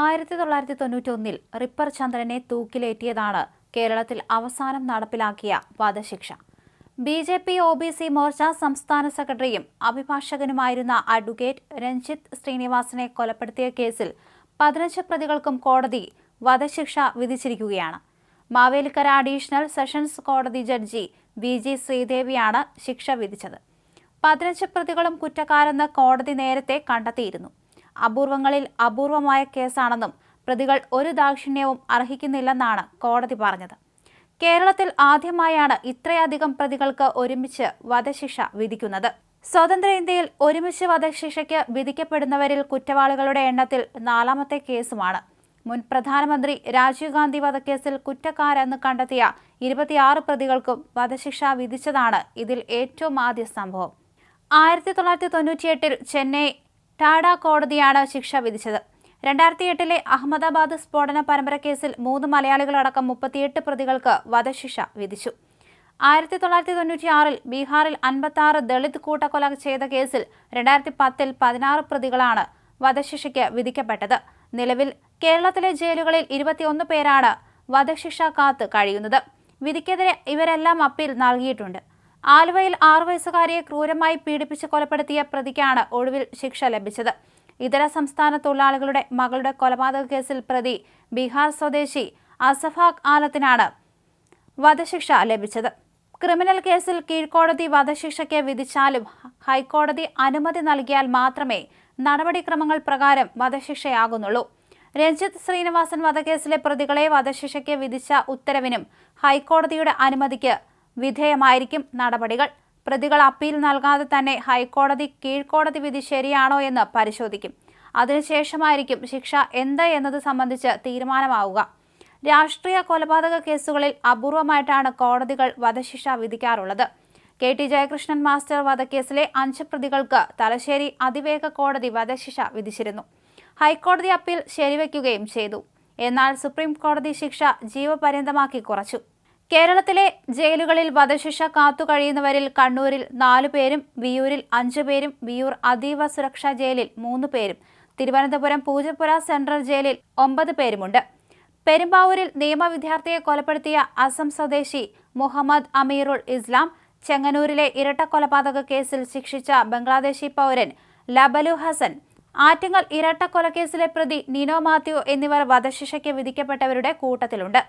ആയിരത്തി തൊള്ളായിരത്തി തൊണ്ണൂറ്റി ഒന്നിൽ റിപ്പർ ചന്ദ്രനെ തൂക്കിലേറ്റിയതാണ് കേരളത്തിൽ അവസാനം നടപ്പിലാക്കിയ വധശിക്ഷ. B J P O B C Morcha സംസ്ഥാന സെക്രട്ടറിയും അഭിഭാഷകനുമായിരുന്ന അഡ്വക്കേറ്റ് രഞ്ജിത്ത് ശ്രീനിവാസനെ കൊലപ്പെടുത്തിയ കേസിൽ പതിനഞ്ച് പ്രതികൾക്കും കോടതി വധശിക്ഷ വിധിച്ചിരിക്കുകയാണ്. മാവേലിക്കര അഡീഷണൽ സെഷൻസ് കോടതി ജഡ്ജി വി ജി ശ്രീദേവിയാണ് ശിക്ഷ വിധിച്ചത്. പതിനഞ്ച് പ്രതികളും കുറ്റക്കാരെന്ന് കോടതി നേരത്തെ കണ്ടെത്തിയിരുന്നു. അപൂർവങ്ങളിൽ അപൂർവമായ കേസാണെന്നും പ്രതികൾ ഒരു ദാക്ഷിണ്യവും അർഹിക്കുന്നില്ലെന്നാണ് കോടതി പറഞ്ഞത്. കേരളത്തിൽ ആദ്യമായാണ് ഇത്രയധികം പ്രതികൾക്ക് ഒരുമിച്ച് വധശിക്ഷ വിധിക്കുന്നത്. സ്വതന്ത്ര ഇന്ത്യയിൽ ഒരുമിച്ച് വധശിക്ഷയ്ക്ക് വിധിക്കപ്പെടുന്നവരിൽ കുറ്റവാളികളുടെ എണ്ണത്തിൽ നാലാമത്തെ കേസുമാണ്. മുൻ പ്രധാനമന്ത്രി രാജീവ് ഗാന്ധി വധക്കേസിൽ കുറ്റക്കാരെന്ന് കണ്ടെത്തിയ ഇരുപത്തിയാറ് പ്രതികൾക്കും വധശിക്ഷ വിധിച്ചതാണ് ഇതിൽ ഏറ്റവും ആദ്യ സംഭവം. ആയിരത്തി തൊള്ളായിരത്തി തൊണ്ണൂറ്റിയെട്ടിൽ ചെന്നൈ ടാഡ കോടതിയാണ് ശിക്ഷ വിധിച്ചത്. രണ്ടായിരത്തി എട്ടിലെ അഹമ്മദാബാദ് സ്ഫോടന പരമ്പര കേസിൽ മൂന്ന് മലയാളികളടക്കം മുപ്പത്തിയെട്ട് പ്രതികൾക്ക് വധശിക്ഷ വിധിച്ചു. ആയിരത്തി തൊള്ളായിരത്തി തൊണ്ണൂറ്റി ആറിൽ ബീഹാറിൽ അൻപത്തി ആറ് ദളിത് കൂട്ടക്കൊല ചെയ്ത കേസിൽ രണ്ടായിരത്തി പത്തിൽ പതിനാറ് പ്രതികളാണ് വധശിക്ഷയ്ക്ക് വിധിക്കപ്പെട്ടത്. നിലവിൽ കേരളത്തിലെ ജയിലുകളിൽ ഇരുപത്തിയൊന്ന് പേരാണ് വധശിക്ഷ കാത്ത് കഴിയുന്നത്. വിധിക്കെതിരെ ഇവരെല്ലാം അപ്പീൽ നൽകിയിട്ടുണ്ട്. ആലുവയിൽ ആറു വയസ്സുകാരിയെ ക്രൂരമായി പീഡിപ്പിച്ച് കൊലപ്പെടുത്തിയ പ്രതിക്കാണ് ഒടുവിൽ ശിക്ഷ ലഭിച്ചത്. ഇതര സംസ്ഥാന തൊഴിലാളികളുടെ മകളുടെ കൊലപാതക കേസിൽ പ്രതി ബീഹാർ സ്വദേശി അസഫാഖ് ആലത്തിനാണ് വധശിക്ഷ ലഭിച്ചത്. ക്രിമിനൽ കേസിൽ കീഴ്ക്കോടതി വധശിക്ഷയ്ക്ക് വിധിച്ചാലും ഹൈക്കോടതി അനുമതി നൽകിയാൽ മാത്രമേ നടപടിക്രമങ്ങൾ പ്രകാരം വധശിക്ഷയാകുന്നുള്ളൂ. രഞ്ജിത്ത് ശ്രീനിവാസൻ വധക്കേസിലെ പ്രതികളെ വധശിക്ഷയ്ക്ക് വിധിച്ച ഉത്തരവിനും ഹൈക്കോടതിയുടെ അനുമതിക്ക് വിധേയമായിരിക്കും നടപടികൾ. പ്രതികൾ അപ്പീൽ നൽകാതെ തന്നെ ഹൈക്കോടതി കീഴ്ക്കോടതി വിധി ശരിയാണോ എന്ന് പരിശോധിക്കും. അതിനുശേഷമായിരിക്കും ശിക്ഷ എന്ത് എന്നത് സംബന്ധിച്ച് തീരുമാനമാവുക. രാഷ്ട്രീയ കൊലപാതക കേസുകളിൽ അപൂർവമായിട്ടാണ് കോടതികൾ വധശിക്ഷ വിധിക്കാറുള്ളത്. കെ ടി ജയകൃഷ്ണൻ മാസ്റ്റർ വധക്കേസിലെ അഞ്ച് പ്രതികൾക്ക് തലശ്ശേരി അതിവേഗ കോടതി വധശിക്ഷ വിധിച്ചിരുന്നു. ഹൈക്കോടതി അപ്പീൽ ശരിവയ്ക്കുകയും ചെയ്തു. എന്നാൽ സുപ്രീം കോടതി ശിക്ഷ ജീവപര്യന്തമാക്കി കുറച്ചു. കേരളത്തിലെ ജയിലുകളിൽ വധശിക്ഷ കാത്തുകഴിയുന്നവരിൽ കണ്ണൂരിൽ നാലു പേരും വിയൂരിൽ അഞ്ചു പേരും വിയൂർ അതീവ സുരക്ഷാ ജയിലിൽ മൂന്ന് പേരും തിരുവനന്തപുരം പൂജപ്പുര സെൻട്രൽ ജയിലിൽ ഒമ്പത് പേരുമുണ്ട്. പെരുമ്പാവൂരിൽ നിയമവിദ്യാർത്ഥിയെ കൊലപ്പെടുത്തിയ അസം സ്വദേശി മുഹമ്മദ് അമീറുൽ ഇസ്ലാം ചെങ്ങന്നൂരിലെ ഇരട്ട കൊലപാതക കേസിൽ ശിക്ഷിച്ച ബംഗ്ലാദേശി പൗരൻ ലബലു ഹസൻ ആറ്റിങ്ങൽ ഇരട്ട ഇരട്ടക്കൊലക്കേസിലെ പ്രതി നിനോ മാത്യു എന്നിവർ വധശിക്ഷയ്ക്ക് വിധിക്കപ്പെട്ടവരുടെ കൂട്ടത്തിലുണ്ട്.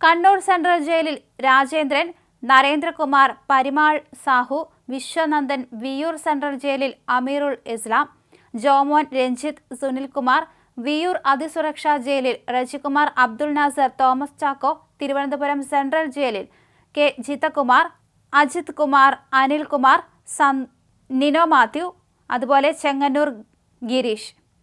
കണ്ണൂർ സെൻട്രൽ ജയിലിൽ രാജേന്ദ്രൻ നരേന്ദ്രകുമാർ പരിമാൾ സാഹു വിശ്വനന്ദൻ വിയൂർ സെൻട്രൽ ജയിലിൽ അമീറുൽ ഇസ്ലാം ജോമോൻ രഞ്ജിത്ത് സുനിൽകുമാർ വിയൂർ അതിസുരക്ഷാ ജയിലിൽ റജികുമാർ അബ്ദുൾ നാസർ തോമസ് ചാക്കോ തിരുവനന്തപുരം സെൻട്രൽ ജയിലിൽ കെ. ജിതകുമാർ അജിത് കുമാർ അനിൽകുമാർ സൻ നിനോ മാത്യു അതുപോലെ ചെങ്ങന്നൂർ ഗിരീഷ്.